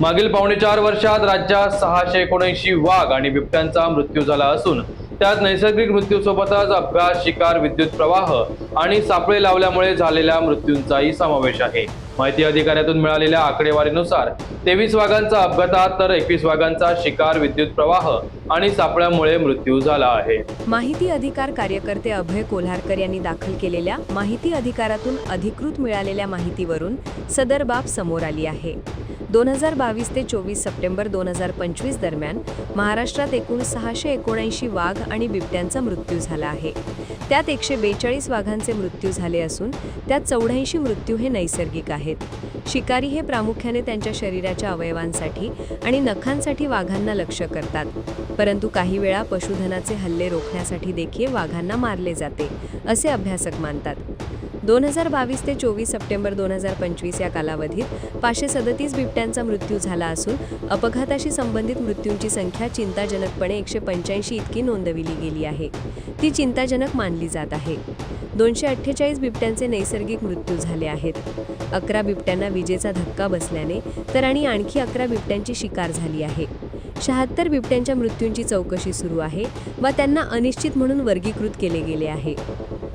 मागील पावणे चार वर्षात राज्यात सहाशे एकोणऐंशी वाघ आणि बिबट्यांचा मृत्यू झाला असून त्यात नैसर्गिक मृत्यूसोबतच अपघात शिकार विद्युत प्रवाह आणि सापळे लावल्यामुळे झालेल्या मृत्यूंचाही समावेश आहे. माहिती अधिकाऱ्यातून मिळालेल्या आकडेवारीनुसार तेवीस वाघांचा अपघातात तर एकवीस वाघांचा शिकार विद्युत प्रवाह आणि सापळ्यामुळे मृत्यू झाला आहे. माहिती अधिकार कार्यकर्ते अभय कोल्हारकर यांनी दाखल केलेल्या माहिती अधिकारातून अधिकृत मिळालेल्या माहितीवरून सदर बाब समोर आली आहे. दोन हजार बावीस ते चोवीस सप्टेंबर दोन हजार पंचवीस दरम्यान महाराष्ट्रात एकूण सहाशे एकोणऐंशी वाघ आणि बिबट्यांचा मृत्यू झाला आहे. त्यात एकशे बेचाळीस वाघांचे मृत्यू झाले असून त्यात चौऱ्याऐंशी मृत्यू हे नैसर्गिक आहेत. शिकारी हे प्रामुख्याने त्यांच्या शरीराच्या अवयवांसाठी आणि नखांसाठी वाघांना लक्ष्य करतात. परंतु काही वेळा पशुधनाचे हल्ले रोखण्यासाठी देखील वाघांना मारले जाते असे अभ्यासक मानतात. दोन हजार बावीस ते चोवीस सप्टेंबर दोन हजार पंचवीस या कालावधीत पाचशे सदतीस बिबट्यांचा मृत्यू झाला असून अपघाताशी संबंधित मृत्यूंची संख्या चिंताजनकपणे एकशे पंच्याऐंशी इतकी नोंदविली गेली आहे. ती चिंताजनक मानली जात आहे. दोनशे अठ्ठेचाळीस बिबट्यांचे नैसर्गिक मृत्यू झाले आहेत. अकरा बिबट्यांना विजेचा धक्का बसल्याने तर आणि आणखी अकरा बिबट्यांची शिकार झाली आहे. शहात्तर बिबट्यांच्या मृत्यूंची चौकशी सुरू आहे व त्यांना अनिश्चित म्हणून वर्गीकृत केले गेले आहे.